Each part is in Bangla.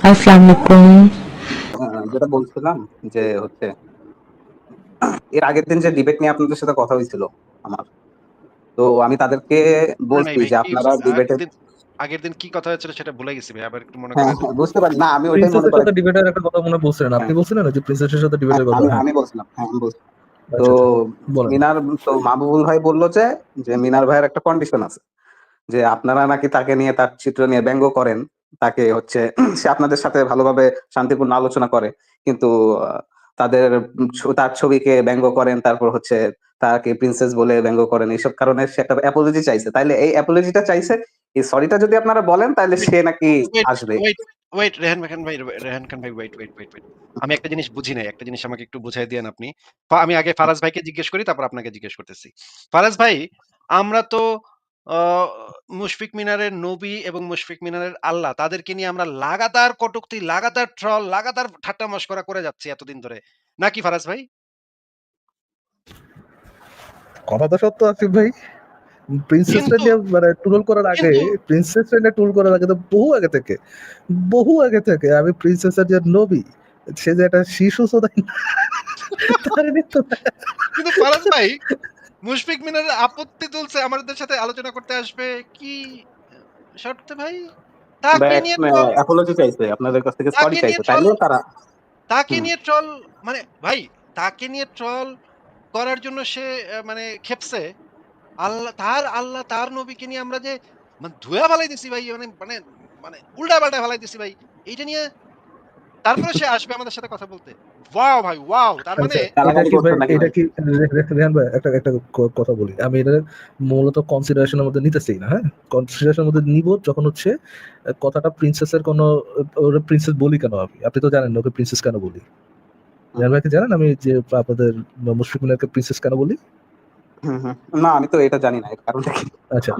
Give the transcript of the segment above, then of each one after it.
আসসালামু আলাইকুম। যেটা বলছিলাম যে হচ্ছে এর আগের দিন যে ডিবেট নিয়ে আপনাদের সাথে কথা হয়েছিল আমার। তো আমি তাদেরকে বলছি যে আপনারা ডিবেটে আগের দিন কি কথা হয়েছিল সেটা ভুলে গেছি ভাই। আবার একটু মনে হ্যাঁ, হ্যাঁ। বুঝতে পারি। না আমি ওইটাই মনে সাথে ডিবেটের একটা কথা মনে বলছিলেন। আপনি হ্যাঁ। বলছিলেন না যে প্রিন্সেসের সাথে ডিবেটের কথা? আমি হ্যাঁ। বলছিলাম। হ্যাঁ, আমি বলছিলাম। তো আচ্ছা, আচ্ছা। মিনার তো মাহবুবুল ভাই বলল যে, যে মিনার ভাইয়ের একটা কন্ডিশন আছে। যে আপনারা নাকি তাকে নিয়ে তার চিত্র নিয়ে ব্যঙ্গ করেন। তাকে হচ্ছে সে আপনাদের সাথে ভালোভাবে শান্তিপূর্ণ আলোচনা করে। কিন্তু তাদের তার ছবিকে ব্যঙ্গ করেন। তারপর হচ্ছে তাকে প্রিন্সেস বলে ব্যঙ্গ করেন। এসব কারণে সে একটা অ্যাপোলজি চাইছে। তাইলে এই অ্যাপোলজিটা চাইছে, এই সরিটা যদি আপনারা বলেন তাইলে সে নাকি আসবে। ওয়েট, রেহান খান ভাই রেহান খান ভাই ওয়েট, ওয়েট, ওয়েট, ওয়েট। আমি একটা জিনিস বুঝি নাই। একটা জিনিস আমাকে একটু বুঝায় দিয়েন আপনি। আমি আগে ফারাজ ভাইকে জিজ্ঞেস করি তারপর আপনাকে জিজ্ঞেস করতেছি। ফারাজ ভাই, আমরা তো মুশফিক মিনারের নবী এবং মুশফিক মিনারের আল্লাহ তাদেরকে নিয়ে আমরা লাগাতার কটূক্তি, লাগাতার ট্রল, লাগাতার ঠাট্টা মশকরা করে যাচ্ছি এতদিন ধরে। নাকি ফারাজ ভাই? কথা তো সত্য আসিফ ভাই। প্রিন্সেসরা কিন্তু মানে ট্রোল করার আগে, প্রিন্সেস নিয়ে ট্রোল করার আগে তো বহু আগে থেকে, বহু আগে থেকে আমি প্রিন্সেসের যে নবী, সে যে একটা শিশু সদাই তার কিন্তু ফারাজ ভাই, মুশফিক মিনারের আপত্তি তুলছে আমাদের সাথে আলোচনা করতে আসবে কি শর্তে ভাই? তাকে নিয়ে অ্যাপোলজি চাইছে। আপনাদের কাছ থেকে সরি চাইছে। তাইলেও তারা তাকে নিয়ে ট্রল মানে ভাই তাকে নিয়ে ট্রল করার জন্য সে মানে খেপছে। আল্লাহ তার আল্লাহ তার নবীকে নিয়ে আমরা যে মানে ধুয়া ফালাই দিছি ভাই মানে মানে মানে উল্টা-পাল্টা ফালাই দিছি ভাই। এইটা নিয়ে তারপরে সে আসবে আমাদের সাথে কথা বলতে। ওয়াও ভাই ওয়াও! তার মানে আচ্ছা, এটা কি একটা একটা কথা বলি। আমি এটা মূলত কনসিডারেশন এর মধ্যে নিতেছি না, হ্যাঁ? কনসিডারেশন এর মধ্যে নিব যখন হচ্ছে কথাটা প্রিন্সেসের কোনো ওরে প্রিন্সেস বলি কেন আমি? আপনি তো জানেন না ওকে প্রিন্সেস কেন বলি? হুম। রেহান ভাই কি জানেন আমি যে আপনাদের মুশফিক মিনারকে প্রিন্সেস কেন বলি? হুম, হুম। না আমি তো এটা জানি না। এর কারণটা কি? আচ্ছা,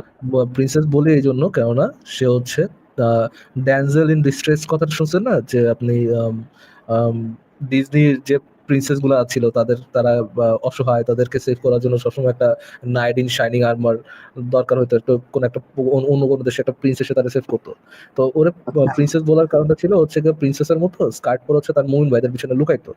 প্রিন্সেস বলি এইজন্য কেননা সে হচ্ছে ড্যানজেল ইন ডিস্ট্রেস কথাটা শুনছেন না? যে আপনি ডিজনির যে প্রিন্সেসগুলা ছিল তাদের তারা অসহায় তাদেরকে সেভ করার জন্য সবসময় একটা নাইট ইন শাইনিং আর্মার দরকার হইতো। একটু কোন একটা অন্য কোনো দেশে একটা প্রিন্স এসে তারে সেভ করতো তো ওরে আচ্ছা। প্রিন্সেস বলার কারণটা ছিল হচ্ছে গিয়ে প্রিন্সেসের মতো স্কার্ট পরে হচ্ছে তার মুমিন ভাইদের পিছনে লুকাইতো।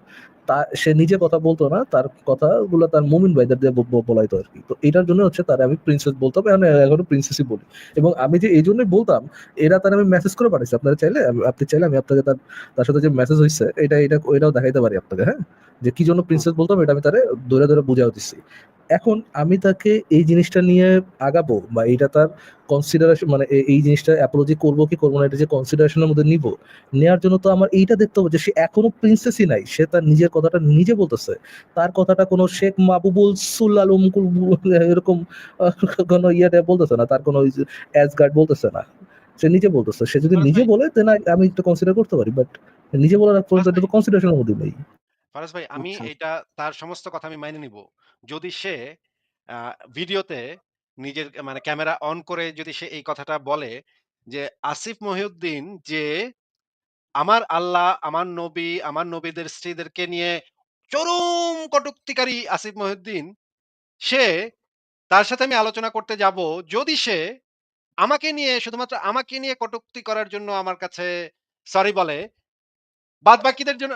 তা সে নিজে কথা বলতো না। তার কথাগুলো তার মুমিন ভাইদের দিয়ে বলাইতো আর কি তো এটার জন্য হচ্ছে তারে আমি প্রিন্সেস বলতাম। এখন এখনও প্রিন্সেসই বলি। এবং আমি যে এইজন্যই বলতাম, এরা তারে আমি মেসেজ করে পাঠাইছি। আপনারা চাইলে আপনি চাইলে আমি আপনাকে তার তার সাথে যে মেসেজ হয়েছে এটা এটা এটাও দেখাইতে পারি আপনাকে, হ্যাঁ? যে কি জন্য প্রিন্সেস বলতাম এটা আমি তারে ধরে ধরে বুঝাইও দিছি। এখন আমি তাকে এই জিনিসটা নিয়ে আগাবো বা এইটা তার কনসিডারেশন মানে এই জিনিসটা অ্যাপোলজি করব কি করব না এটা যে কনসিডারেশন এর মধ্যে নিবো। নেয়ার জন্য তো আমার এইটা দেখতে হবে যে সে এখনও প্রিন্সেসই নাই। সে তার নিজের কথাটা নিজে বলতেছে। তার কথাটা কোনো শেখ মাহবুবুল সুল্লাল অমুকুল এরকম কোনো ইয়ে বলতেছে না। তার কোনো ওই যে অ্যাসগার্ড বলতেছে না। সে নিজে বলতেছে। সে যদি নিজে বলে দেন আমি একটু কনসিডার করতে পারি। বাট নিজে বলার আগ ফারাজ পর্যন্ত এটা ভাই তো কনসিডারেশন এর মধ্যে নেই। ফারাজ ভাই আমি আচ্ছা। এইটা তার সমস্ত কথা আমি মাইনে নিব। যদি সে ভিডিওতে নিজের মানে ক্যামেরা অন করে যদি সে এই কথাটা বলে যে, আসিফ মহিউদ্দিন যে আমার আল্লাহ, আমার নবী, আমার নবীদের স্ত্রীদেরকে নিয়ে চরম কটুক্তিকারী আসিফ মহিউদ্দিন, সে তার সাথে আমি আলোচনা করতে যাব যদি সে আমাকে নিয়ে শুধুমাত্র আমাকে নিয়ে কটুক্তি করার জন্য আমার কাছে সরি বলে বাদবাকিদের জন্য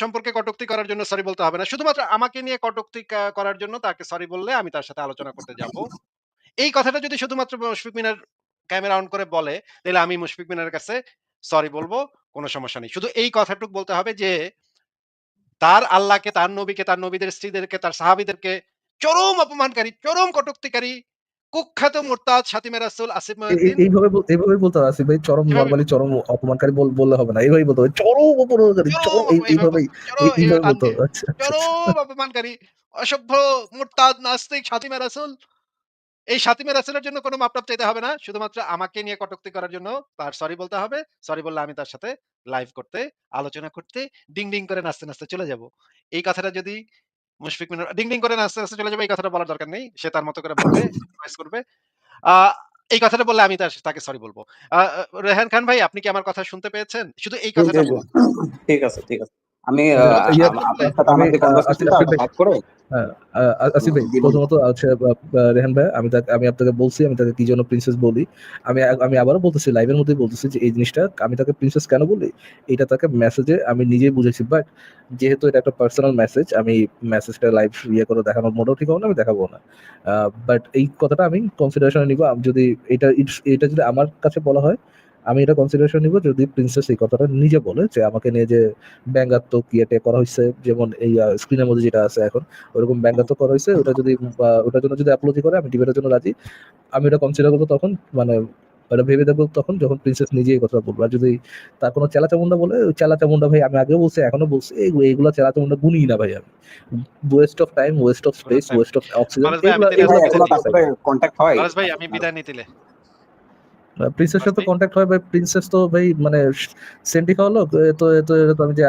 সম্পর্কে কটুক্তি করার জন্য সরি বলতে হবে না। শুধুমাত্র আমাকে নিয়ে কটুক্তি করার জন্য তাকে সরি বললে আমি তার সাথে আলোচনা করতে যাব। এই কথাটা যদি শুধুমাত্র মুশফিক মিনার ক্যামেরা অন করে বলে, তাইলে আমি মুশফিক মিনারের কাছে সরি বলব কোনো সমস্যা নেই। শুধু এই কথাটুক বলতে হবে যে তার আল্লাহকে, তার নবীকে, তার নবীদের স্ত্রীদেরকে, তার সাহাবীদেরকে চরম অপমানকারী, চরম কটুক্তিকারী, কুখ্যাত মুরতাদ শাতিমে রাসূল আসিফ মহিউদ্দিন এইভাবে বল এইভাবেই বলতে আসিফ ভাই চরম নরমালি চরম অপমানকারী বল বললে হবে না। এইভাবেই বলতে হবে। চরম অপমানকারী চরম এইভাবে এইভাবেই এইভাবে এইভাবে বলতে হবে। আচ্ছা, আচ্ছা। চরম অপমানকারী, অসভ্য, মুরতাদ, নাস্তিক, শাতিমে রাসূল। এই শাতিমে রাসূলের জন্য কোনো মাপটাপ চাইতে হবে না। শুধুমাত্র আমাকে নিয়ে কটুক্তি করার জন্য তার সরি বলতে হবে। সরি বললে আমি তার সাথে লাইভ করতে, আলোচনা করতে ডিং, ডিং করে নাচতে, নাচতে চলে যাব। এই কথাটা যদি মুশফিক মিনার ডিং, ডিং করে আস্তে আস্তে চলে যাবে এই কথাটা বলার দরকার নেই। সে তার মতো করে বলবে, ভয়েস করবে। এই কথাটা বললে আমি তাকে সরি বলব রেহান খান ভাই আপনি কি আমার কথা শুনতে পেয়েছেন? শুধু এই কথাটা ঠিক আছে, ঠিক আছে। আমি আসিফ ভাই। প্রথমত রেহান ভাই তাকে আপনাকে বলছি আমি তাকে কি জন্য প্রিন্সেস বলি? আমি আমি আবারও বলতেছি লাইভের মধ্যেই বলতেছি যে এই জিনিসটা আমি তাকে প্রিন্সেস কেন বলি? এটা তাকে মেসেজে আমি নিজেই বুঝেছি বাট যেহেতু এটা একটা পার্সোনাল মেসেজ আমি মেসেজটা লাইভ ইয়ে করে দেখানোর মোটেও ঠিক হবে না আমি দেখাবো না। বাট এই কথাটা আমি কনসিডারেশনে নিব। আমি যদি এটা এটা যদি আমার কাছে বলা হয় আমি এটা কনসিডারেশন নিব যদি প্রিন্সেস এই কথাটা নিজে বলে যে আমাকে নিয়ে যে ব্যঙ্গাত্মক ইয়েটে করা হয়েছে যেমন এই স্ক্রিনের মধ্যে যেটা আছে এখন ওরকম ব্যঙ্গাত্মক করা হয়েছে ওটা যদি ওটার জন্য যদি অ্যাপোলজি করে আমি ডিবেটের জন্য রাজি। আমি এটা কনসিডার করব তখন মানে এটা ভেবে দেখব তখন যখন প্রিন্সেস নিজে এই কথা বলব। আর যদি তার কোনো চেলা চামুন্ডা বলে ওই চেলা চামুন্ডা ভাই আমি আগেও বলছি এখনও বলছি এই- এইগুলা চেলা চামুন্ডা গুনি না ভাই আমি। Waste of time waste of space waste of oxygen contact হয়। ভাই আমি বিদায় নিতিলে প্রিন্সের সাথে। কন্ট্যাক্ট হয় ভাই প্রিন্সেস তো ভাই মানে সেন্টি খাওয়া লোক তো তো আমি যে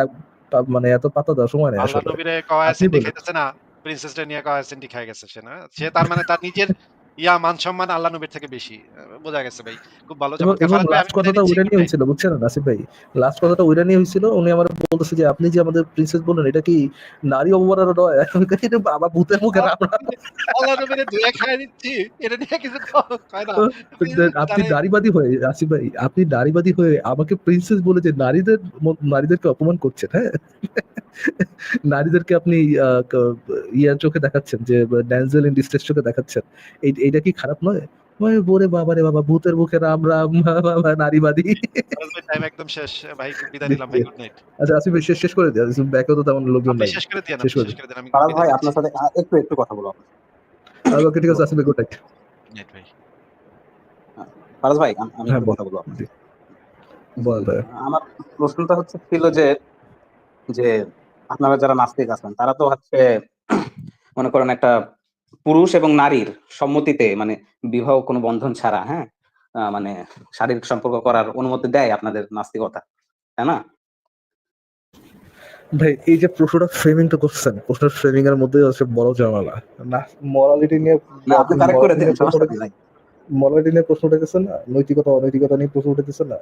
মানে এত পাতা দেওয়ার সময় নেই আসলে। নবীরে কয় সেন্ডি খাইতেছে না প্রিন্সেসটা নিয়ে কয় সেন্টি খাই গেছে সে না। সে তার মানে তার নিজের ইয়া মান সম্মান আল্লাহ নবীর থেকে বেশি বোঝা গেছে ভাই। খুব ভালো এবং লাস্ট কথাটা ওইটা নিয়ে। হয়েছিল বুঝছেন নাসিফ ভাই? লাস্ট কথাটা ওইটা নিয়ে হয়েছিল উনি আমার বলতেছে যে আপনি যে আমাদের প্রিন্সেস বললেন এটা কি নারী অবমাননা নয়? এটা বাবা ভূতের মুখে আমরা আল্লাহ নবীরে দুয়ে খাই দিচ্ছি এটা নিয়ে কিছু কয় না। আপনি নারীবাদী হয়ে আসিফ ভাই আপনি নারীবাদী হয়ে আমাকে প্রিন্সেস বলে যে নারীদের নারীদেরকে অপমান করছেন হ্যাঁ? নারীদেরকে আপনি ইয়ার চোখে দেখাচ্ছেন যে ড্যান্সেল ইন ডিস্ট্রেস চোখে দেখাচ্ছেন। এই- এইটা কি খারাপ নয়? ওই বলে বাবা রে বাবা ভূতের মুখে রাম রাম বাবা, নারীবাদী টাইম একদম শেষ। ভাই বিদায় নিলাম ভাই গুড নাইট আচ্ছা আসিফ শেষ শেষ করে দিও। ব্যাকেও তো তেমন লোকজন নাই। শেষ করে শেষ করে দিন। আমি ভাই আপনার সাথে একটু একটু কথা বলো ওকে ঠিক আছে আসিফ গুড নাইট night ভাই। ফারাজ ভাই আমি হ্যাঁ, একটু কথা বলব আপনাকে। বল ভাই। আমার প্রশ্নটা হচ্ছে ছিল যে যে আপনারা যারা নাস্তিক আছেন তারা তো হচ্ছে মনে করেন একটা পুরুষ এবং নারীর সম্মতিতে মানে বিবাহ কোনো বন্ধন ছাড়া হ্যাঁ? মানে শারীরিক সম্পর্ক করার অনুমতি দেয় আপনাদের নাস্তিকতা তাই না? ভাই এই যে প্রশ্নটা ফ্রেমিংটা করছেন প্রশ্নের ফ্রেমিং এর মধ্যে আছে বড় ঝামেলা। না মরালিটি নিয়ে না আপনি কারেক্ট করে নাই। মরালিটি নিয়ে প্রশ্ন উঠেছে না? নৈতিকতা অনৈতিকতা নিয়ে প্রশ্ন উঠেছে না?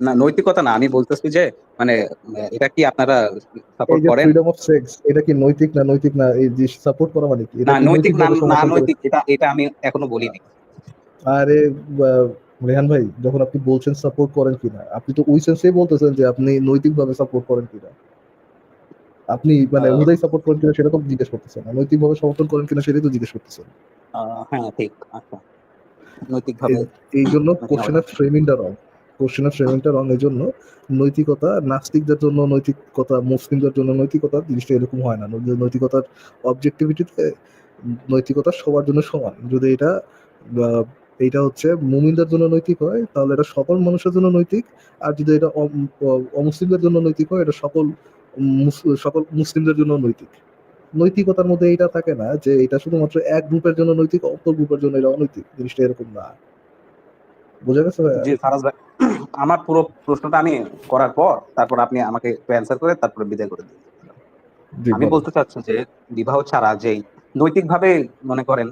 না নৈতিকতা না আমি বলতেছি যে মানে এটা কি আপনারা সাপোর্ট করেন? ফ্রিডম অফ সেক্স এটা কি নৈতিক না নৈতিক না এই যে সাপোর্ট করা মানে কি? না নৈতিক না না নৈতিক এটা এটা আমি এখনও বলিনি। আরে রেহান ভাই যখন আপনি বলছেন সাপোর্ট করেন কিনা আপনি তো ওই সেন্সেই বলতেছেন যে আপনি নৈতিকভাবে সাপোর্ট করেন কিনা। আপনি মানে আহ, সাপোর্ট করেন কিনা সেটা তো জিজ্ঞেস করতেছেন না। নৈতিকভাবে সমর্থন করেন কিনা সেটাই তো জিজ্ঞেস করতেছেন। হ্যাঁ ঠিক আচ্ছা। নৈতিকভাবে এই জন্য কোশ্চেনের ফ্রেমিংটা রং কোশ্চেনের ফ্রেমিংটা রং এই জন্য নৈতিকতা, নাস্তিকদের জন্য নৈতিকতা, মুসলিমদের জন্য নৈতিকতা জিনিসটা এরকম হয় না। নৈতিকতার অবজেক্টিভিটিতে নৈতিকতা সবার জন্য সমান। যদি এটা এইটা হচ্ছে মুমিনদের জন্য নৈতিক হয়, তাহলে এটা সকল মানুষের জন্য নৈতিক। আর যদি এটা অম- অমুসলিমদের জন্য নৈতিক হয়, এটা সকল সকল মুসলিমদের জন্য নৈতিক। নৈতিকতার মধ্যে এটা থাকে না যে এটা শুধুমাত্র এক গ্রুপের জন্য নৈতিক, অপর গ্রুপের জন্য এটা অনৈতিক। জিনিসটা এরকম না। বোঝা গেছে? জি ফারাজ ভাই। আমার পুরো প্রশ্নটা আমি করার পর তারপর আপনি আমাকে অ্যান্সার করে তারপরে বিদায় করে দিন। আমি বলতে চাচ্ছি যে বিবাহ ছাড়া যেই নৈতিক ভাবে মনে করেন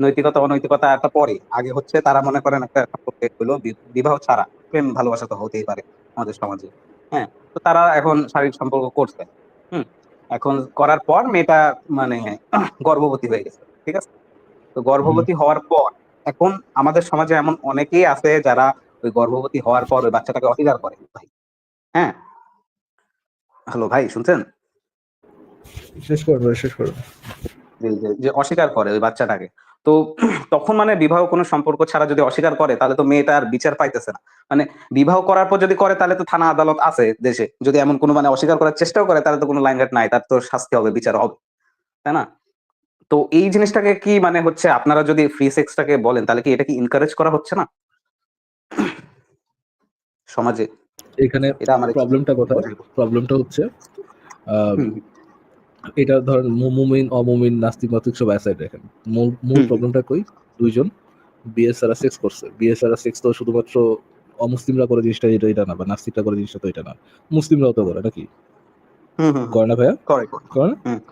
নৈতিকতা অনৈতিকতা একটা পরে। আগে হচ্ছে তারা মনে করেন একটা সম্পর্কে হলো বিবাহ ছাড়া প্রেম ভালোবাসা তো হতেই পারে আমাদের সমাজে। হ্যাঁ তো তারা এখন শারীরিক সম্পর্ক করছে। হুম এখন করার পর মেয়েটা মানে গর্ভবতী হয়ে গেছে ঠিক আছে? তো গর্ভবতী হওয়ার পর এখন আমাদের সমাজে এমন অনেকেই আছে যারা ওই গর্ভবতী হওয়ার পর ওই বাচ্চাটাকে অস্বীকার করে। ভাই হ্যাঁ? হ্যালো ভাই শুনছেন? শেষ করো ভাই, শেষ করো যে যে- যে অস্বীকার করে ওই বাচ্চাটাকে। তো তখন মানে বিবাহ কোনো সম্পর্ক ছাড়া যদি অস্বীকার করে তাহলে তো মেয়েটা আর বিচার পাইতেছে না। মানে বিবাহ করার পর যদি করে তাহলে তো থানা আদালত আছে দেশে। যদি এমন কোনো মানে অস্বীকার করার চেষ্টাও করে তাহলে তো কোনো লাইনঘাট নাই তার তো শাস্তি হবে বিচার হবে। তাই না? তো এই জিনিসটাকে কি মানে হচ্ছে আপনারা যদি ফ্রি সেক্সটাকে বলেন তাহলে কি এটা কি এনকারেজ করা হচ্ছে না? সমাজে। এখানে এটা আমার প্রবলেমটা কোথায়? প্রবলেমটা হচ্ছে এটা ধরেন মু- মুমিন অমুমিন নাস্তিক মাস্তিক সব অ্যাসাইড দেখেন মূল মূল প্রবলেমটা কই? দুইজন বিয়ে সারা সেক্স করছে। বিয়ে সারা সেক্স তো শুধুমাত্র অমুসলিমরা করে জিনিসটা এটা এটা না বা নাস্তিকরা করে জিনিসটা তো এটা না। মুসলিমরাও তো করে নাকি? করে না ভাইয়া? করে।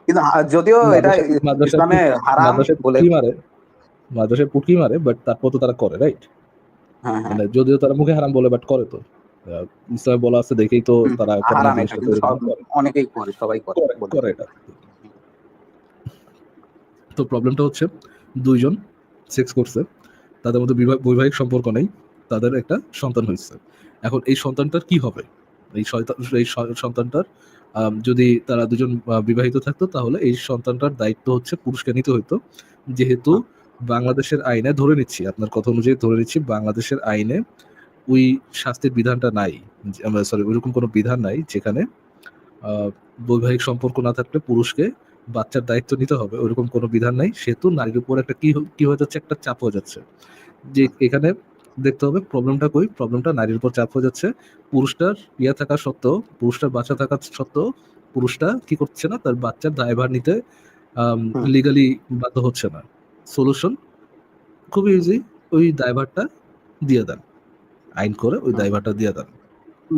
কিন্তু যদিও এটা ইসলামে হারাম বলে মারে। মাদ্রাসায় পুটকি মারে বাট তারপর তো তারা করে রাইট হ্যাঁ হ্যাঁ। মানে যদিও তারা মুখে হারাম বলে বাট করে তো। ইসলামে বলা আছে দেখেই তো তারা অনেকেই করে সবাই করে এটা। তো প্রবলেমটা হচ্ছে দুইজন সেক্স করছে তাদের মধ্যে বৈবাহিক সম্পর্ক নেই তাদের একটা সন্তান হয়েছে। এখন এই সন্তানটার কি হবে? এই এই সন্তানটার যদি তারা দুজন বিবাহিত থাকতো তাহলে এই সন্তানটার দায়িত্ব হচ্ছে পুরুষকে নিতে হইতো। যেহেতু বাংলাদেশের আইনে ধরে নিচ্ছি আপনার কথা অনুযায়ী ধরে নিচ্ছি বাংলাদেশের আইনে ওই শাস্তির বিধানটা নাই। সরি ওইরকম কোনো বিধান নাই যেখানে বৈবাহিক সম্পর্ক না থাকলে পুরুষকে বাচ্চার দায়িত্ব নিতে হবে ওইরকম কোনো বিধান নাই। সেহেতু নারীর উপর একটা কি কি হয়ে যাচ্ছে? একটা চাপ হয়ে যাচ্ছে। যে এখানে দেখতে হবে প্রবলেমটা কই? প্রবলেমটা নারীর উপর চাপ হয়ে যাচ্ছে। পুরুষটার ইয়ে থাকা সত্ত্বেও পুরুষটার বাচ্চা থাকা সত্ত্বেও পুরুষটা কি করছে না? তার বাচ্চার দায়ভার নিতে লিগালি বাধ্য হচ্ছে না। সলিউশন খুবই ইজি ওই দায়ভারটা দিয়ে দেন। আইন করে ওই দায়ভারটা দিয়ে দেন।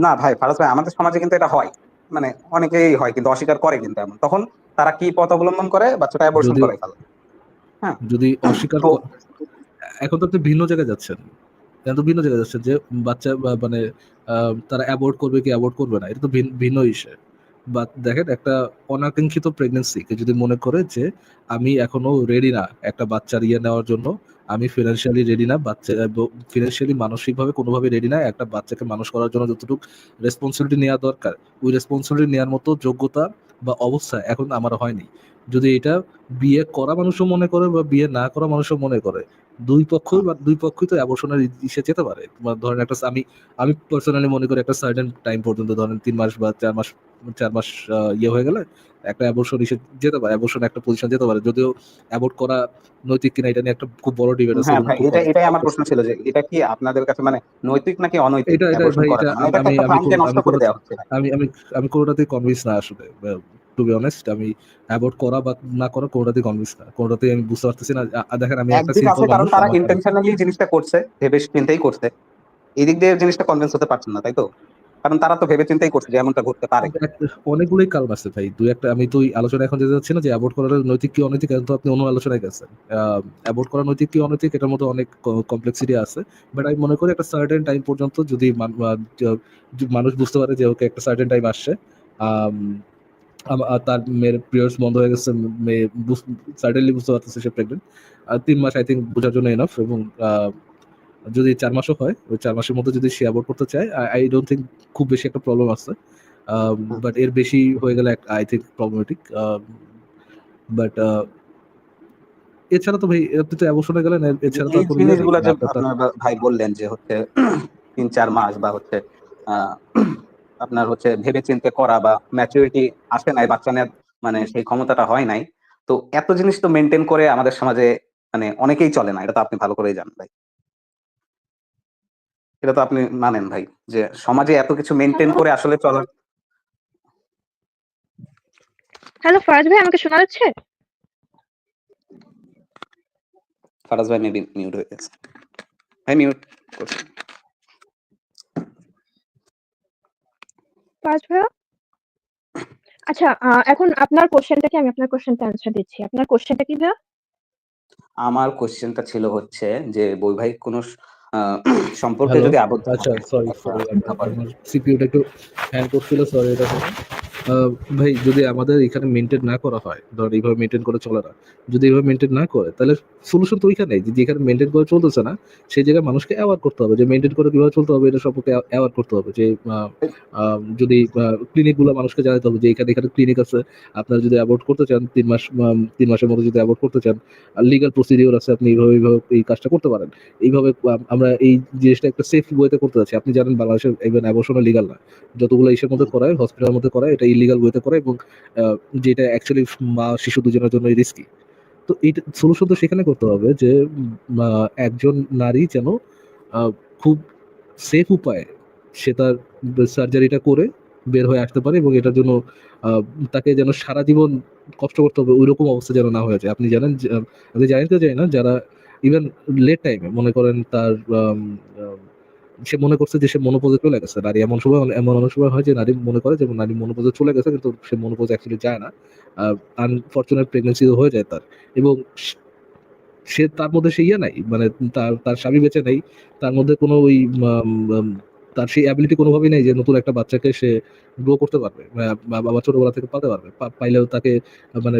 না ভাই ফারাজ ভাই আমাদের সমাজে কিন্তু এটা হয়। মানে অনেকেই হয় কিন্তু অস্বীকার করে কিন্তু এমন। তখন তারা কি পথ অবলম্বন করে? বাচ্চাটা অ্যাবর্শন যদি- করে ফেলে। হ্যাঁ। যদি অস্বীকার এখন তো আপনি ভিন্ন জায়গায় যাচ্ছেন। এখন তো ভিন্ন জায়গায় যাচ্ছেন যে বাচ্চা মানে তারা অ্যাবোর্ড করবে কি অ্যাবোর্ড করবে না, এটা তো ভিন্ন ইস্যু। বা দেখেন, একটা অনাকাঙ্ক্ষিত প্রেগনেন্সি কে যদি মনে করে যে আমি এখনও রেডি না একটা বাচ্চার ইয়ে নেওয়ার জন্য, আমি ফিনান্সিয়ালি রেডি না, বাচ্চা ফিনান্সিয়ালি মানসিকভাবে কোনোভাবে রেডি না, একটা বাচ্চাকে মানুষ করার জন্য যতটুকু রেসপন্সিবিলিটি নেওয়া দরকার, ওই রেসপন্সিবিলিটি নেওয়ার মতো যোগ্যতা বা অবস্থা এখন আমার হয়নি। যদি এটা বিয়ে করা মানুষও মনে করে বা বিয়ে না করা মানুষও মনে করে দুই পক্ষই বা দুই পক্ষই তো অ্যাবর্শনের ইসে যেতে পারে। তোমার ধরেন একটা আমি আমি পার্সোনালি মনে করি একটা সার্টেন টাইম পর্যন্ত ধরেন তিন মাস বা চার মাস চার মাস ইয়ে হয়ে গেলে একটা অ্যাবর্শন ইসে যেতে পারে অ্যাবর্শন একটা পজিশন যেতে পারে। যদিও অ্যাবোর্ট করা নৈতিক কিনা এটা নিয়ে একটা খুব বড় ডিবেট আছে হ্যাঁ এটা এটাই আমার প্রশ্ন ছিল যে এটা কি আপনাদের কাছে মানে নৈতিক নাকি অনৈতিক? এটা- এটা ভাই, এটা মানে আমি- আমি। আমি আমি আমি কোনোটাতেই কনভিন্স না আসলে। টু বি অনেস্ট আমি অ্যাবোর্ট করা বা না করা কোনোটাতেই কনভিন্স না। কোনোটাতেই আমি বুঝতে পারতেছি না দেখেন আমি একটা সিম্পল কারণ তারা ইন্টেনশনালি জিনিসটা করছে ভেবে চিন্তেই করছে। এই দিক দিয়ে জিনিসটা কনভিন্স হতে পারছেন না তাই তো? কারণ তারা তো ভেবে চিন্তেই করছে যে এমনটা ঘটতে পারে। অনেকগুলোই কারণ আছে ভাই। দুই একটা আমি তো আলোচনা এখন যেতে যাচ্ছি না যে অ্যাবোর্ট করার নৈতিক কি অনৈতিক এখন তো আপনি অন্য আলোচনায় গেছেন। অ্যাবোর্ট করা নৈতিক কি অনৈতিক এটার মধ্যে অনেক কমপ্লেক্সিটি আছে। বাট আমি মনে করি একটা সার্টেন টাইম পর্যন্ত যদি মান- মানুষ বুঝতে পারে যে ওকে একটা সার্টেন টাইম আসছে তার মেয়ের পিরিয়ডস বন্ধ হয়ে গেছে মেয়ে সার্টেনলি বুঝতে পারতেছে সে প্রেগনেন্ট আর তিন মাস আই থিঙ্ক বোঝার জন্য এনাফ এবং যদি চার মাসও হয় ওই চার মাসের মধ্যে যদি সে অ্যাবোর্ট করতে চায় আই ডোন্ট থিঙ্ক খুব বেশি একটা প্রবলেম আছে বাট এর বেশি হয়ে গেলে আই থিঙ্ক প্রবলেমেটিক বাট এছাড়া তো ভাই আপনি তো অ্যাবর্শনে গেলেন এছাড়া তো। জিনিসগুলো যে ভাই বললেন যে হচ্ছে তিন চার মাস বা হচ্ছে আপনার হচ্ছে ভেবে চিন্তে করা বা ম্যাচুরিটি আসে নাই বাচ্চা নেওয়ার মানে সেই ক্ষমতাটা হয় নাই। তো এত জিনিস তো মেনটেন করে আমাদের সমাজে মানে অনেকেই চলে না এটা তো আপনি ভালো করেই জানেন ভাই। এটা তো আপনি মানেন ভাই যে সমাজে এত কিছু মেনটেন করে আসলে চলার হ্যালো ফারাজ ভাই আমাকে শোনা যাচ্ছে? ফারাজ ভাই মেবি মিউট হয়ে গেছে। ভাই মিউট করছি। ফারাজ ভাইয়া? আচ্ছা আহ, এখন আপনার কোশ্চেনটা কি আমি আপনার কোশ্চেনটা অ্যান্সার দিচ্ছি। আপনার কোশ্চেনটা কি ভাইয়া? আমার কোশ্চেনটা ছিল হচ্ছে যে বৈবাহিক কোন সম্পর্কে যদি আবদ্ধ আচ্ছা সরি সরি সিপিইউটা একটু হ্যাং করছিল সরি এটা ভাই, যদি আমাদের এখানে মেনটেন না করা হয়, ধর এইভাবে মেনটেন করে চলে না, যদি এইভাবে মেনটেন না করে, তাহলে সলিউশন তো ওইখানে যে যেখানে মেনটেন করে চলতেছে না, সেই জায়গায় মানুষকে অ্যাওয়ার করতে হবে যে মেনটেন করে কীভাবে চলতে হবে, এটা সম্পর্কে অ্যাওয়ার করতে হবে যে যদি ক্লিনিকগুলো মানুষকে জানাতে হবে যে এখানে এখানে ক্লিনিক আছে, আপনারা যদি অ্যাবোর্ট করতে চান, তিন মাস তিন মাসের মধ্যে যদি অ্যাবোর্ট করতে চান লিগাল প্রসিডিওর আছে, আপনি এইভাবে এইভাবে এই কাজটা করতে পারেন। এইভাবে আমরা এই জিনিসটা একটা সেফ ওয়েতে করতে যাচ্ছি। আপনি জানেন বাংলাদেশের ইভেন অ্যাবর্শনও লিগাল না। যতগুলো ইসের মধ্যে করায় হসপিটালের মধ্যে করায় এটা ইলিগাল ওয়েতে করে এবং যেটা অ্যাকচুয়ালি মা শিশু দুজনের জন্য রিস্কি তো এইটা সলিউশন তো সেখানে করতে হবে যে একজন নারী যেন খুব সেফ উপায়ে সে তার সার্জারিটা করে বের হয়ে আসতে পারে এবং এটার জন্য তাকে যেন সারা জীবন কষ্ট করতে হবে, ওইরকম অবস্থা যেন না হয়ে যায়। আপনি জানেন আপনি জানেন তো না যারা ইভেন লেট টাইমে মনে করেন তার সে মনে করছে যে সে মনোপজে চলে গেছে। নারী এমন সময়, এমন অনেক সময় হয় যে নারী মনে করে যে নারী মনোপজে চলে গেছে, কিন্তু সে মনোপজ অ্যাকচুয়ালি যায় না। আনফর্চুনেট প্রেগনেন্সি হয়ে যায় তার। এবং সে- তার মধ্যে সে ইয়ে নাই মানে তার তার স্বামী বেঁচে নেই। তার মধ্যে কোনো ওই তার সেই অ্যাবিলিটি কোনোভাবেই নেই যে নতুন একটা বাচ্চাকে সে গ্রো করতে পারবে বাবা ছোটবেলা থেকে পাতে পারবে। পাইলেও তাকে মানে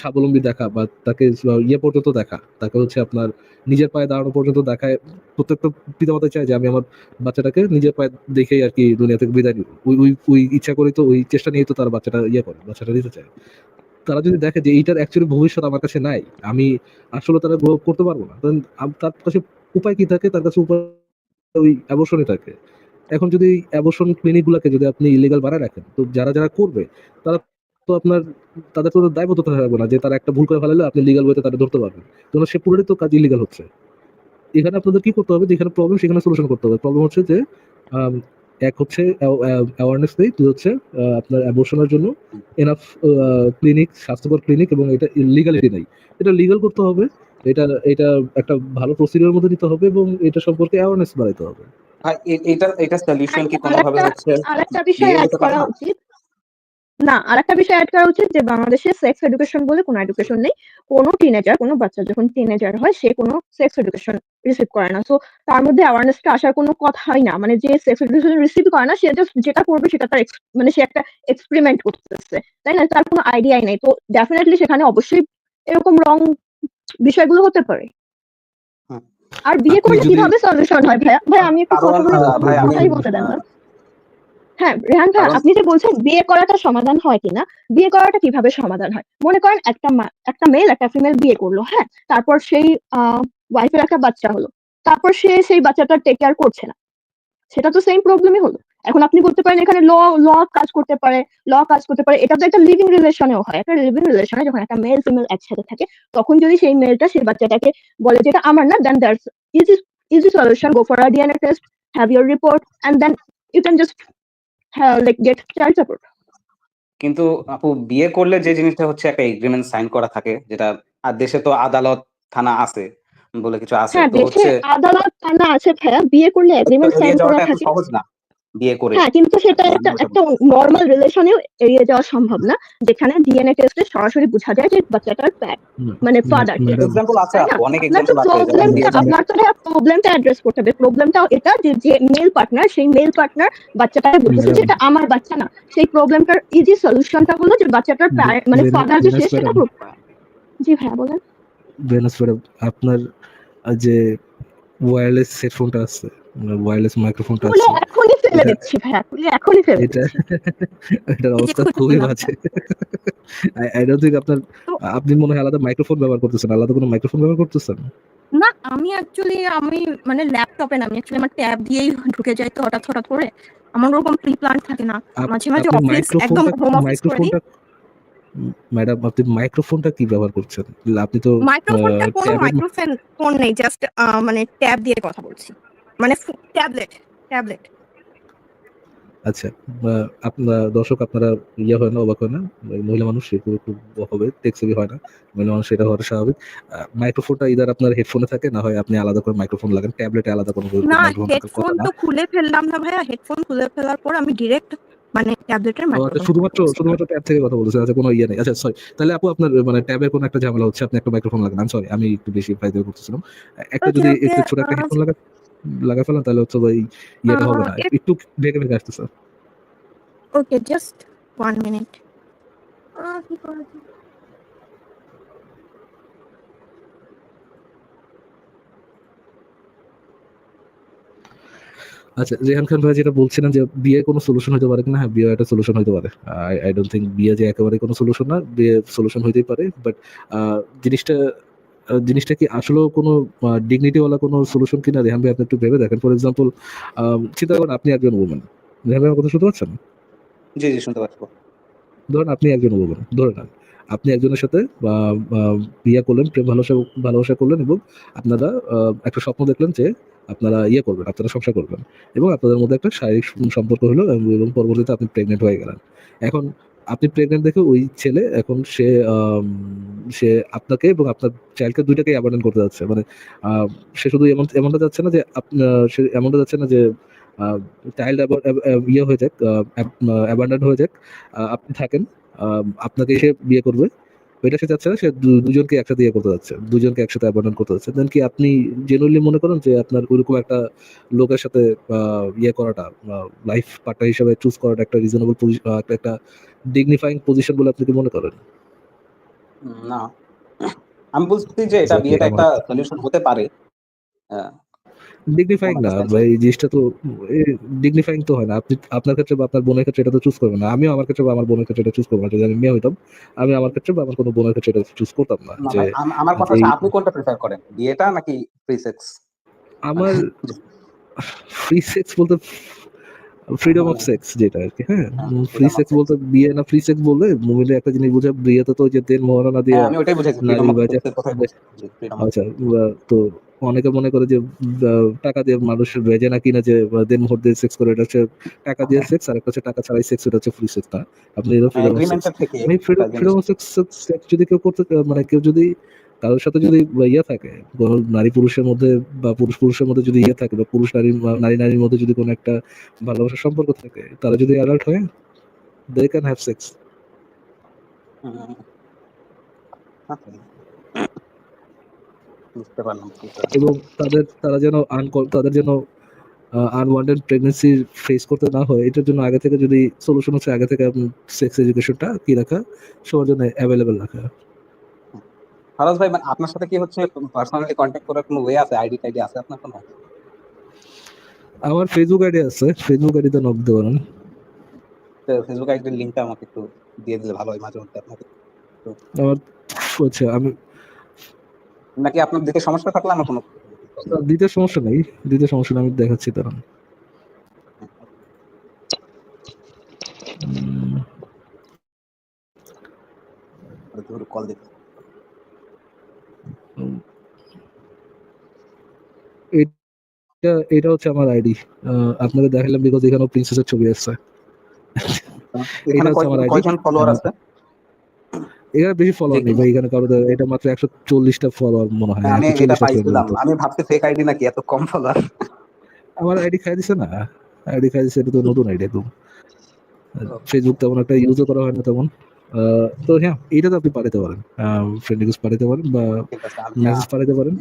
স্বাবলম্বী দেখা বা তাকে ইয়ে পর্যন্ত দেখা, তাকে হচ্ছে আপনার নিজের পায়ে দাঁড়ানো পর্যন্ত দেখায়। প্রত্যেকটা পিতামাতা চায় যে আমি আমার বাচ্চাটাকে নিজের পায়ে দেখেই আর কি দুনিয়া থেকে বিদায় দিব ওই ওই ওই ইচ্ছা করেই তো, ওই চেষ্টা নিয়েই তো তার বাচ্চাটা ইয়ে করে, বাচ্চাটা দিতে চায়। তারা যদি দেখে যে এইটার অ্যাকচুয়ালি ভবিষ্যৎ আমার কাছে নাই, আমি আসলে তারা গ্রো করতে পারব না তার কাছে উপায় কি থাকে? তার কাছে উপায় ওই অ্যাবর্শনই থাকে। এখন যদি অ্যাবর্শন ক্লিনিক গুলাকে যদি আপনি ইলিগাল বানায় রাখেন, তো যারা যারা করবে, তারা তো আপনার, তাদের কোনো দায়বদ্ধতা থাকবে না যে তারা একটা ভুল করে ফেলালে আপনি লিগাল ওয়েতে তারা ধরতে পারবেন। কারণ সে পুরোটাই তো কাজ ইলিগাল হচ্ছে। এখানে আপনাদের কি করতে হবে? যেখানে প্রবলেম সেখানে সলিউশন করতে হবে। প্রবলেম হচ্ছে যে এক হচ্ছে অ্যাওয়ারনেস নেই, দুই হচ্ছে আপনার অ্যাবর্শনের জন্য এনাফ ক্লিনিক স্বাস্থ্যকর ক্লিনিক এবং এটা লিগালিটি নেই। এটা লিগাল করতে হবে, এটা এটা একটা ভালো প্রসিডিওর মধ্যে নিতে হবে এবং এটা সম্পর্কে অ্যাওয়ারনেস বাড়াইতে হবে। এটা এটা সলিউশন কি আরেকটা- হচ্ছে? আরেকটা বিষয় অ্যাড করা উচিত। না আরেকটা বিষয় অ্যাড করা উচিত যে বাংলাদেশে সেক্স এডুকেশন বলে কোনো এডুকেশন নেই। কোনো টিনেজার কোনো বাচ্চা যখন টিনেজার হয় সে কোনো সেক্স এডুকেশন রিসিভ করে না। সো তার মধ্যে অ্যাওয়ারনেসটা আসার কোনো কথাই না। মানে যে সেক্স এডুকেশন রিসিভ করে না সে just যেটা করবে সেটা তার মানে সে একটা এক্সপেরিমেন্ট করতেছে। তাই না? তার কোনো আইডিয়াই নেই। তো ডেফিনেটলি সেখানে অবশ্যই এরকম রং বিষয়গুলো হতে পারে। আর বিয়ে করলে কীভাবে সলিউশন হয়? ভাইয়া ভাই আমি একটু কথা বলে ভাই, কথাই বলতে দেন হ্যাঁ রেহান ভাই আপনি যে বলছেন বিয়ে করাটা সমাধান হয় কিনা বিয়ে করাটা কীভাবে সমাধান হয়? মনে করেন একটা মা- একটা মেল একটা ফিমেল বিয়ে করল হ্যাঁ? তারপর সেই ওয়াইফের একটা বাচ্চা হলো। তারপর সে সেই বাচ্চাটা টেক কেয়ার করছে না। সেটা তো সেম প্রবলেমই হলো। এখন আপনি বলতে পারেন এখানে ল ল কাজ করতে পারে ল কাজ করতে পারে এটা তো একটা লিভিং রিলেশনেও হয়। একটা লিভিং রিলেশনে যখন একটা মেল ফিমেল একসাথে থাকে তখন যদি সেই মেলটা সেই বাচ্চাটাকে বলে যেটা আমার না then that's easy easy solution go for a DNA test have your report and then you can just like get child support কিন্তু আপু বিয়ে করলে যে জিনিসটা হচ্ছে একটা এগ্রিমেন্ট সাইন করা থাকে যেটা আর দেশে তো আদালত থানা আছে বলে কিছু আছে হ্যাঁ তো হচ্ছে আদালত থানা আছে ভাইয়া বিয়ে করলে এগ্রিমেন্ট সাইন করা থাকে। সহজ না। বিয়ে করে হ্যাঁ কিন্তু সেটা একটা একটা নর্মাল রিলেশনেও এড়িয়ে যাওয়া সম্ভব না যেখানে ডিএনএ টেস্টে সরাসরি বোঝা যায় যে বাচ্চাটার প্যাট মানে। আছে অনেক আপনার তো আছে প্রবলেমটা আপনার তো প্রবলেমটা অ্যাড্রেস করতে হবে। প্রবলেমটা এটা যে যে মেল পার্টনার সেই মেল পার্টনার বাচ্চাটাকে যে এটা আমার বাচ্চা না। সেই প্রবলেমটার ইজি সলিউশনটা হলো যে বাচ্চাটার মানে ফাদার যে সেটা madam. প্রুভ করা জি বলেন। ভেনাস আপনার যে ওয়্যারলেস হেডফোনটা আছে ওয়্যারলেস মাইক্রোফোনটা আছে। এখনই ফেলে দিচ্ছি ভাইয়া খুলে এখনই ফেলে এটা এটার অবস্থা খুবই বাজে। আই ডোন্ট থিঙ্ক আপনার আপনি মনে হয় আলাদা মাইক্রোফোন ব্যবহার করতেছেন আলাদা কোনো মাইক্রোফোন ব্যবহার করতেছেন? না আমি অ্যাকচুয়ালি আমি মানে ল্যাপটপে না আমি অ্যাকচুয়ালি আমার ট্যাব দিয়েই ঢুকে যাই তো হঠাৎ হঠাৎ করে। আমার ওরকম প্রি প্ল্যান থাকে না। মাঝে মাঝে অফিস একদম হোম অফিস করে দিই। ম্যাডাম আপনি মাইক্রোফোনটা কি ব্যবহার করছেন? আপনি তো মাইক্রোফোনটা কোনো মাইক্রোফোন ফোন নেই জাস্ট মানে ট্যাব দিয়ে কথা বলছি। মানে ট্যাবলেট ট্যাবলেট আচ্ছা আপনার দর্শক আপনারা ইয়ে হয় না অবাক হয় না? মহিলা মানুষ খুব হবে টেক্সবি হয় না। মহিলা মানুষ এটা হওয়াটা স্বাভাবিক। মাইক্রোফোনটা ইদার আপনার হেডফোনে থাকে না হয় আপনি আলাদা করে মাইক্রোফোন লাগান ট্যাবলেটে আলাদা কোনো না হেডফোন তো খুলে ফেললাম না ভাইয়া হেডফোন খুলে ফেলার পর আমি ডিরেক্ট মানে ট্যাবলেটের আচ্ছা মাইক্রোফোন শুধুমাত্র শুধুমাত্র ট্যাব থেকে কথা বলছেন আচ্ছা কোনো ইয়ে নেই। আচ্ছা সরি তাহলে আপু আপনার মানে ট্যাবের কোনো একটা ঝামেলা হচ্ছে আপনি একটা মাইক্রোফোন লাগান আমি সরি আমি একটু বেশি ফাইদা করতেছিলাম। একটা যদি একটু ছোট একটা হেডফোন লাগা লাগা ফেলেন তাহলে হচ্ছে ভাই ইয়েটা হবে না। একটু আসতেছে ওকে জাস্ট ওয়ান মিনিট কি করা আচ্ছা রেহান খান ভাই যেটা বলছিলেন যে বিয়ে কোনো সলিউশন হতে পারে কিনা? হ্যাঁ বিয়ে একটা সলিউশন হতে পারে। আই ডোন্ট থিঙ্ক বিয়ে যে একেবারে কোনো সলিউশন না বিয়ে সলিউশন হইতেই পারে বাট জিনিসটা জিনিসটা কি আসলেও কোনো ডিগনিটিওয়ালা কোনো সলিউশন কিনা? রেহান ভাই আপনি একটু ভেবে দেখেন। ফর এক্সাম্পল চিন্তা করেন আপনি একজন ওমেন রেহান ভাই আমার কথা শুনতে পাচ্ছেন? জি জি শুনতে পাচ্ছি। ধরেন আপনি একজন ওমেন ধরে নেন। আপনি একজনের সাথে বিয়ে করলেন প্রেম ভালোবাসা ভালোবাসা করলেন এবং আপনারা একটা স্বপ্ন দেখলেন যে আপনারা ইয়ে করবেন আপনারা সংসার করবেন এবং আপনাদের মধ্যে একটা শারীরিক সম্পর্ক হলো এবং এবং পরবর্তীতে আপনি প্রেগনেন্ট হয়ে গেলেন। এখন আপনি প্রেগনেন্ট দেখে ওই ছেলে এখন সে সে আপনাকে এবং আপনার চাইল্ডকে দুইটাকেই অ্যাবান্ডন করতে যাচ্ছে। মানে সে শুধু এমন, এমনটা যাচ্ছে না যে সে এমনটা যাচ্ছে না যে চাইল্ড ইয়ে হয়ে যাক অ্যাবান্ডন হয়ে যাক। আপনি থাকেন আপনাকে সে বিয়ে করবে। ওইটা সে চাচ্ছে না সে দুজনকে একসাথে ইয়ে করতে যাচ্ছে দুজনকে একসাথে অ্যাবন্ডন করতে যাচ্ছে। দেন কি আপনি জেনুইনলি মনে করেন যে আপনার ওইরকম একটা লোকের সাথে ইয়ে করাটা লাইফ পার্টনার হিসেবে চুজ করাটা একটা রিজনেবল একটা একটা ডিগনিফাইং পজিশন বলে আপনি কি মনে করেন? না। আমি বলছি যে এটা বিয়েটা একটা সলিউশন হতে পারে। হ্যাঁ, ডিগনিফাইং না ভাই জিনিসটা তো ডিগনিফাইং তো হয় না। আপনি আপনার ক্ষেত্রে বা আপনার বোনের ক্ষেত্রে এটা তো চুজ করবেন না। আমিও আমার ক্ষেত্রে বা আমার বোনের ক্ষেত্রে এটা চুজ করব না। যদি আমি মেয়ে হইতাম আমি আমার ক্ষেত্রে বা আমার কোনো বোনের ক্ষেত্রে এটা চুজ করতাম না না যে আমার কথা আপনি কোনটা প্রিফার করেন? বিয়েটা নাকি ফ্রি সেক্স আমার ফ্রি সেক্স বলতে ফ্রিডম অফ সেক্স যেটা আর কি হ্যাঁ হ্যাঁ, ফ্রি সেক্স বলতে বিয়ে না ফ্রি সেক্স বললে মুভিলে একটা জিনিস বুঝে বিয়েতে তো যে দেন মোহরানা দিয়ে হ্যাঁ, আমি ওটাই বুঝেছি আচ্ছা তো অনেকে মনে করে যে টাকা দিয়ে মানুষ ভেজে না কিনা যে দেন মোহর দিয়ে সেক্স করে এটা হচ্ছে টাকা দিয়ে সেক্স আর একটা হচ্ছে টাকা ছাড়াই সেক্স এটা হচ্ছে ফ্রি সেক্স না আপনি ফ্রিডম সেক্স সেক্স যদি কেউ করতে মানে কেউ যদি কারোর সাথে যদি ইয়ে থাকে নারী পুরুষের মধ্যে বা পুরুষ পুরুষের মধ্যে যদি ইয়ে থাকে বা পুরুষ নারী নারী নারীর মধ্যে যদি কোনো একটা ভালোবাসার সম্পর্ক থাকে তারা যদি অ্যালার্ট হয় দে ক্যান হ্যাভ সেক্স। বুঝতে পারলাম এবং তাদের তারা যেন আনকল তাদের যেন আনওয়ান্টেড প্রেগনেন্সি ফেস করতে না হয় এটার জন্য আগে থেকে যদি সলিউশন হচ্ছে আগে থেকে সেক্স এডুকেশনটা কি রাখা? সবার জন্য অ্যাভেলেবেল রাখা। ফারাজ ভাই মানে আপনার সাথে কি হচ্ছে? পার্সোনালি কন্ট্যাক্ট করার কোনো ওয়ে আছে? আইডি টাইডি আছে আপনার কোনো? আমার ফেসবুক আইডি আছে। ফেসবুক আইডিতে নক দিতে পারেন। ফেসবুক আইডির লিংকটা আমাকে একটু দিয়ে দিলে ভালো হয় মাঝে মধ্যে আপনাকে। আমার হচ্ছে আমি নাকি আপনার দিকে সমস্যা থাকলে আমার কোনো দিতে সমস্যা নেই। দিতে সমস্যা নেই আমি দেখাচ্ছি উম, কল এটা এটা হচ্ছে আমার আইডি আপনাকে দেখালাম বিকজ এখানে প্রিন্সেসের ছবি আছে। এখানে হচ্ছে আমার ID কয়জন ফলোয়ার আছে? এখানে বেশি ফলোয়ার নেই ভাই এখানে কারও এটা মাত্র একশো চল্লিশটা ফলোয়ার মনে হয় আমি এটা পাইছিলাম আমি ভাবছি ফেক আইডি নাকি এত কম ফলোয়ার আমার আইডি খাই দিছে না আইডি খাই দিছে এটা তো নতুন আইডি একদম। ফেসবুক তেমন একটা ইউজও করা হয় না তেমন। তো হ্যাঁ এইটা তো আপনি পাঠাতে পারেন ফ্রেন্ড রিকোয়েস্ট পাঠাতে পারেন বা মেসেজ পাঠাতে পারেন।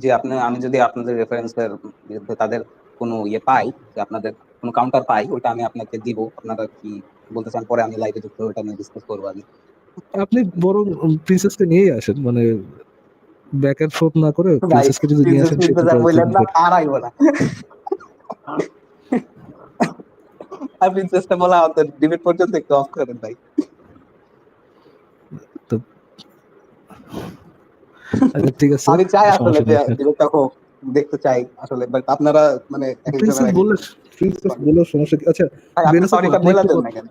যে আপনি আমি যদি আপনাদের রেফারেন্সের বিরুদ্ধে তাদের কোনো ইয়ে পাই যে আপনাদের কোনো কাউন্টার পাই ওটা আমি আপনাকে দিব আপনারা কি বলতে চান পরে আমি লাইভে যুক্ত ওটা নিয়ে ডিসকাস করব আমি আপনি বরং প্রিন্সেসকে নিয়েই আসেন মানে ব্যাক এন্ড ফোর্থ না করে প্রিন্সেসকে যদি নিয়ে আসেন প্রিন্সেস সেটা আর আইব না। আর প্রিন্সেসটা বলা হতো ডিবেট পর্যন্ত একটু অফ করেন ভাই। তো আচ্ছা ঠিক আছে। আমি চাই আসলে যে। ডিবেটটা হোক দেখতে চাই আসলে বাট আপনারা মানে প্রিন্সেস বললে প্রিন্সেস বললে সমস্যা কি? আচ্ছা সরিটা আপনি দেন না কেন?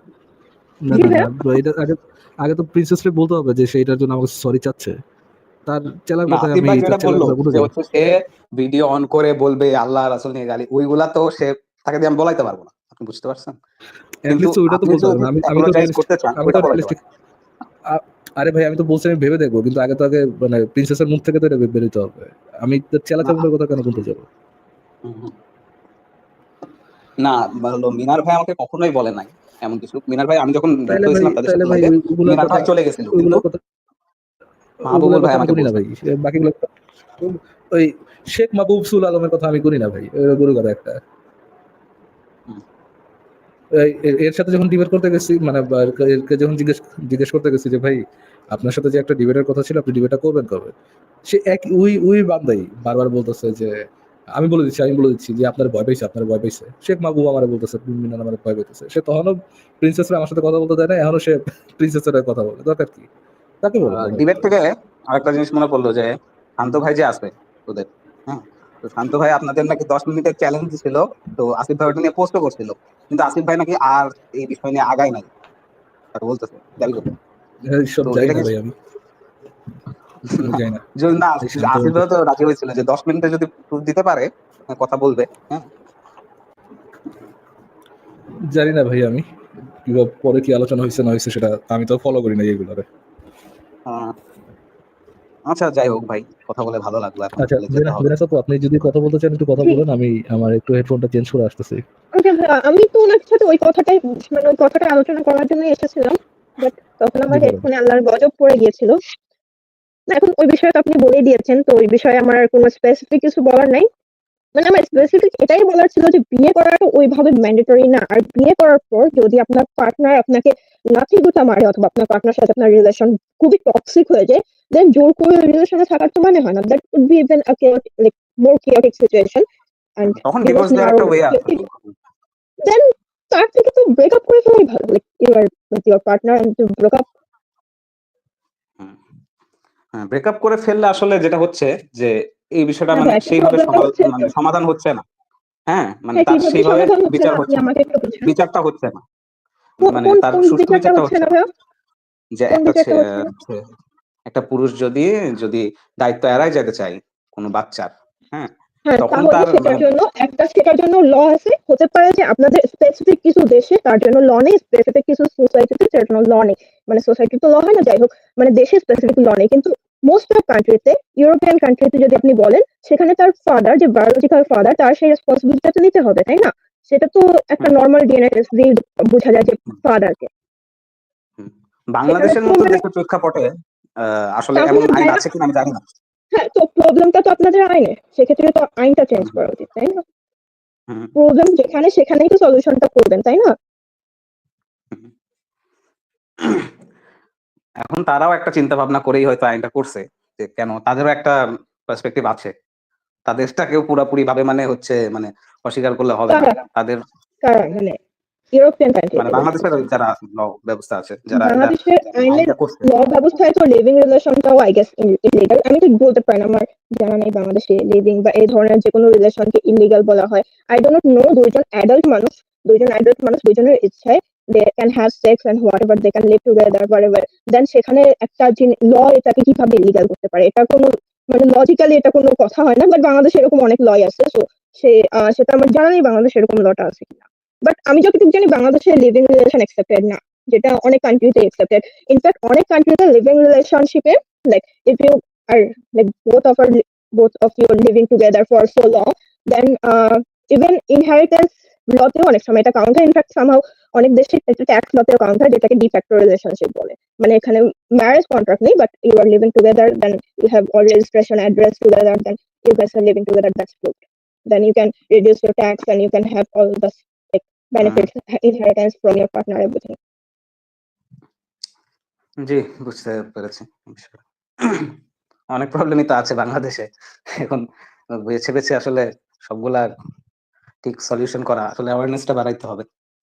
না না না এটা আগে আগে তো প্রিন্সেসকে বলতে হবে যে সে এটার জন্য আমাকে সরি চাচ্ছে। তার চেলার কথা আমি সে ভিডিও অন করে বলবে আল্লাহ রাসূল নিয়ে গালি। ওইগুলা তো সে তাকে দিয়ে আমি বলাইতে পারব না। আপনি বুঝতে পারছেন? ওইটা তো বলতে আমি আমি তো তো আরে ভাই আমি তো বলছি আমি ভেবে দেখব কিন্তু আগে তো আগে মানে প্রিন্সেসের মুখ থেকে তো এটা বেরোতে হবে। আমি চেলা চামুন্ডের কথা কেন বলতে যাব। না মিনার ভাই আমাকে কখনোই বলে নাই। এমন কিছু। মিনার ভাই আমি যখন ভাই হয়েছিলাম তাদের সাথে মিনার ভাই চলে গেছিল। কিন্তু মাহবুবুল ভাই আমাকে না ভাই বাকিগুলো ওই শেখ মাহবুব সুল আলমের কথা আমি করি না ভাই গরু কথা একটা। এর- সাথে যখন ডিবেট করতে গেছি মানে এরকে যখন জিজ্ঞেস জিজ্ঞেস করতে গেছি যে ভাই আপনার সাথে যে একটা ডিবেটের কথা ছিল আপনি ডিবেটটা করবেন কবে? সে এক ওই ওই বান্দাই বারবার বলতেছে যে আমি বলে দিচ্ছি আমি বলে দিচ্ছি যে আপনার ভয় পাইছে আপনার ভয় পাইছে শেখ মাহবুব আমার বলতেছে মিনান আমার ভয় পাইতেছে সে তখনও প্রিন্সেসরা আমার সাথে কথা বলতে দেয় না এখনও সে প্রিন্সেসের কথা বলে। দরকার কি? তাকে বলে ডিবেট থেকে আরেকটা জিনিস মনে পড়ল যে শান্ত ভাই যে আছে ওদের হ্যাঁ? তো শান্ত ভাই আপনাদের নাকি দশ মিনিটের চ্যালেঞ্জ ছিল তো আসিফ ভাই ওটা নিয়ে পোস্টও করছিল। কিন্তু আসিফ ভাই নাকি আর এই বিষয় নিয়ে আগায় নাই। তাকে বলতেছে। হ্যাঁ, সব তো জানি এটা না। আসিফ ভাই তো রাজি হয়েছিল যে দশ মিনিটে যদি proof দিতে পারে হ্যাঁ, কথা বলবে হ্যাঁ। জানি না ভাই আমি কীভাবে পরে কি আলোচনা হয়েছে না হয়েছে সেটা আমি তো ফলো করি না এইগুলোরে আচ্ছা যাই হোক ভাই কথা বলে ভালো লাগল আচ্ছা আপু আপনি যদি কথা বলতে চান একটু কথা বলেন আমি আমার একটু হেডফোনটা চেঞ্জ করে আসতেছি। আমি তো ওনার সাথে ওই কথাটাই মানে ওই কথাটা আলোচনা করার জন্য এসেছিলাম বাট তখন আমার হেডফোনে আল্লাহর গজব পড়ে গিয়েছিল। এখন ওই বিষয়ে তো আপনি বলেই দিয়েছেন তো ওই বিষয়ে আমার আর কোনো স্পেসিফিক কিছু বলার নাই। মানে আমার স্পেসিফিক এটাই বলার ছিল যে বিয়ে করাটা ওইভাবে ম্যান্ডেটরি না। আর বিয়ে করার পর যদি আপনার পার্টনার আপনাকে লাথি গুতা মারে অথবা আপনার পার্টনার সাথে আপনার রিলেশন খুবই টক্সিক হয়ে যায় দেন জোর করে রিলেশনে থাকার তো মানে হয় না। That would be even a like more chaotic situation and then তার থেকে তো ব্রেকআপ করে ফেলাই ভালো like you are with your partner and to breakup breakup করে ফেললে আসলে যেটা হচ্ছে যে এই বিষয়টা হ্যাঁ, মানে হ্যাঁ, সেইভাবে সমাধান হচ্ছে। মানে সমাধান হচ্ছে না। হ্যাঁ মানে হ্যাঁ তার সেইভাবে বিচার হচ্ছে বিচারটা হচ্ছে না। মানে তার কোন সুষ্ঠু বিচারটা হচ্ছে না যে একটা একটা পুরুষ যদি যদি দায়িত্ব এড়াই যেতে চায় কোনো বাচ্চার হ্যাঁ হ্যাঁ তখন তার সেটার মানে- জন্য একটা সেটার জন্য ল আছে। হতে পারে যে আপনাদের স্পেসিফিক কিছু দেশে তার জন্য ল নেই। স্পেসিফিক কিছু সোসাইটিতে তার জন্য ল নেই। মানে সোসাইটি তো ল হয় না যাই হোক। মানে দেশে স্পেসিফিক ল নেই। কিন্তু মোস্ট অফ কান্ট্রিতে ইউরোপিয়ান কান্ট্রিতে যদি আপনি বলেন সেখানে তার ফাদার যে বায়োলজিক্যাল ফাদার তার সেই রেসপন্সিবিলিটিটা তো নিতে হবে তাই না? সেটা তো একটা নর্মাল ডিএনএ টেস্ট দিয়ে বোঝা যায় যে ফাদারকে বাংলাদেশের মতো দেশের প্রেক্ষাপটে আসলে এমন আইন আছে কিনা আমি জানি না। হ্যাঁ তো প্রবলেমটা তো আপনাদের আইনে সেক্ষেত্রে তো আইনটা চেঞ্জ করা উচিত তাই না? প্রবলেম যেখানে সেখানেই তো সলিউশনটা করবেন তাই না? এখন তারাও একটা চিন্তা ভাবনা করেই হয়তো আইনটা করছে যে কেন তাদেরও একটা পার্সপেক্টিভ আছে। তাদেরটাকেও পুরোপুরি ভাবে মানে হচ্ছে মানে অস্বীকার করলে হবে না। তাদের মানে ইউরোপিয়ান মানে বাংলাদেশের যারা ল ব্যবস্থা আছে যারা বাংলাদেশের আইনের ল ব্যবস্থায় তো লিভিং রিলেশনটাও আই গেস ইলিগাল আমি ঠিক বলতে পারি না আমার জানা নেই বাংলাদেশে লিভিং বা এই ধরনের যে কোনো রিলেশনকে ইলিগাল বলা হয়। আই ডোন্ট নো দুইজন অ্যাডাল্ট মানুষ দুইজন অ্যাডাল্ট মানুষ দুইজনের ইচ্ছায় they can have sex and whatever they can live together whatever then সেখানে একটা ল এটাকে কীভাবে ইলিগাল করতে পারে? এটা কোনো মানে লজিক্যালি এটা কোনো কথা হয় না বাট বাংলাদেশে এরকম অনেক লয় আছে সো সে সেটা আমার জানা নেই বাংলাদেশে এরকম লটা আছে কিনা। বাট আমি যতটুকু জানি, বাংলাদেশে লিভিং রিলেশন অ্যাকসেপ্টেড না, যেটা অনেক কান্ট্রিতে অ্যাকসেপ্টেড ইনফ্যাক্ট অনেক কান্ট্রিতে লিভিং রিলেশনশিপে like if you are like both of R both of you living living for so so then even inheritance লতেও অনেক সময় এটা কাউন্ট হয় ইনফ্যাক্ট সামহাও অনেক দেশে একটা ট্যাক্স লতেও কাউন্ট হয় যেটাকে ডিফ্যাক্টো রিলেশনশিপ বলে। মানে এখানে ম্যারেজ কন্ট্রাক্ট নেই but you are living together then you have all registration address together then you are living together that's good. Then you can reduce your tax and you can have all the like benefits inheritance from your partner everything. জি বুঝতে পেরেছি অনেক প্রবলেমই তো আছে বাংলাদেশে। এখন বেছে বেছে আসলে সবগুলা ঠিক সলিউশন করা, আসলে অ্যাওয়ারনেসটা বাড়াইতে হবে,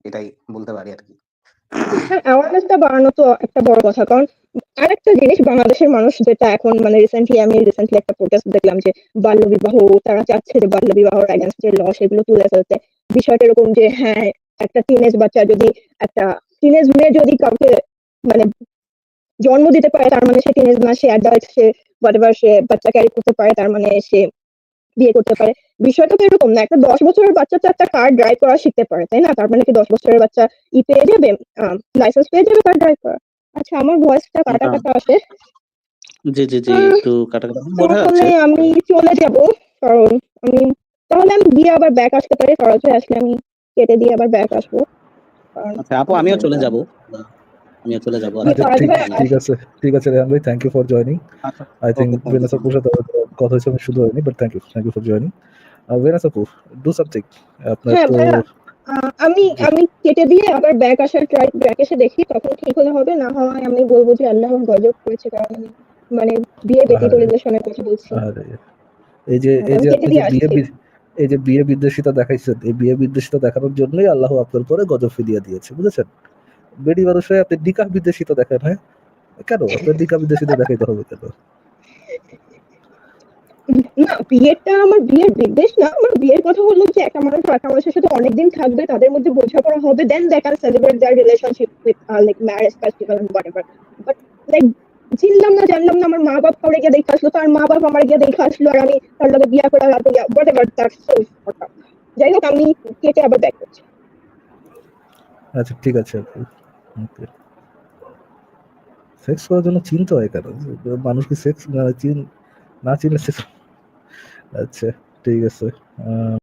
এটাই বলতে পারি আর কি। অ্যাওয়ারনেসটা বাড়ানো তো একটা বড় কথা, কারণ আরেকটা জিনিস, বাংলাদেশের মানুষ যেটা এখন মানে রিসেন্টলি আমি রিসেন্টলি একটা প্রোটেস্ট দেখলাম যে বাল্য বিবাহ তারা চাচ্ছে যে বাল্য বিবাহর অ্যাগেন্স্ট যে ল সেগুলো তুলে ফেলতে। বিষয়টা এরকম যে হ্যাঁ একটা টিনেজ বাচ্চা যদি, একটা টিনেজ মেয়ে যদি কাউকে মানে জন্ম দিতে পারে, তার মানে সে টিনেজ না, সে অ্যাডাল্ট সে হোয়াটএভার সে বাচ্চা ক্যারি করতে পারে, তার মানে সে বিয়ে করতে পারে। বিষয়টা তো এরকম না একটা দশ বছরের বাচ্চা তো একটা কার ড্রাইভ করা শিখতে পারে তাই না? তার মানে কি দশ বছরের বাচ্চা ই পেয়ে যাবে লাইসেন্স পেয়ে যাবে কার ড্রাইভ করা? আচ্ছা আমার ভয়েসটা কাটা হ্যাঁ। কাটা আসে। জি জি জি একটু কাটাকাটি বোঝা তাহলে যাচ্ছে আমি চলে যাব কারণ আমি তাহলে আমি গিয়ে আবার ব্যাক আসতে পারি সরাসরি আসলে আমি কেটে দিয়ে আবার ব্যাক আসব। কারণ আচ্ছা আপু আমিও চলে যাব। আমিও চলে যাব। ঠিক আছে ঠিক আছে রেহান ভাই থ্যাংক ইউ ফর জয়নিং আচ্ছা আই you. ভেনাস আপুর সাথে আমাদের কথা হয়েছে আমি শুধু হয়নি but thank you thank you for joining Venus আপু ডু সামথিং আপনার হ্যাঁ, তো আমি আমি কেটে দিয়ে আবার ব্যাক আসার ট্রাই ব্যাক এসে দেখি তখন ঠিক হলে হবে না হয় আমি বলব যে আল্লাহ গজব করেছে কারণ আমি মানে বিয়ে ব্যতীত রিলেশনের কথা বলছি। এই যে এই যে বিয়ে। এই যে বিয়ে বিদ্বেষিতা দেখাইছেন এই বিয়ে বিদ্বেষিতা দেখানোর জন্যই আল্লাহ আপনার পরে গজব ফিরিয়ে দিয়েছে বুঝেছেন? বেডি মানুষে আপনি নিকাহ বিদ্বেষিতা দেখেন হ্যাঁ? কেন? আপনার নিকাহ বিদ্বেষিতা দেখাইতে হবে কেন? না, বিয়েটা আমার বিয়ের বিদ্বেষ না, আমার বিয়ের কথা হলো যে একটা মানুষ একটা মানুষের সাথে অনেকদিন থাকবে, তাদের মধ্যে বোঝাপড়া হবে then they can celebrate their relationship with like marriage festival but like চিনলাম না, জানলাম না, আমার মা বাপ কাউরে গিয়ে দেখে আসলো তার মা বাপ আমার গিয়ে দেখে আসলো, আর আমি তার লগে বিয়া করে রাতে হোয়াটএভার দ্যাটস সো যাই হোক, আমি কেটে আবার ব্যাক করছি। আচ্ছা ঠিক আছে ওকে। সেক্স করার জন্য চিনতে হয় কেন? মানুষ কি সেক্স চিন, না চিনলে সেক্স আচ্ছা ঠিক আছে।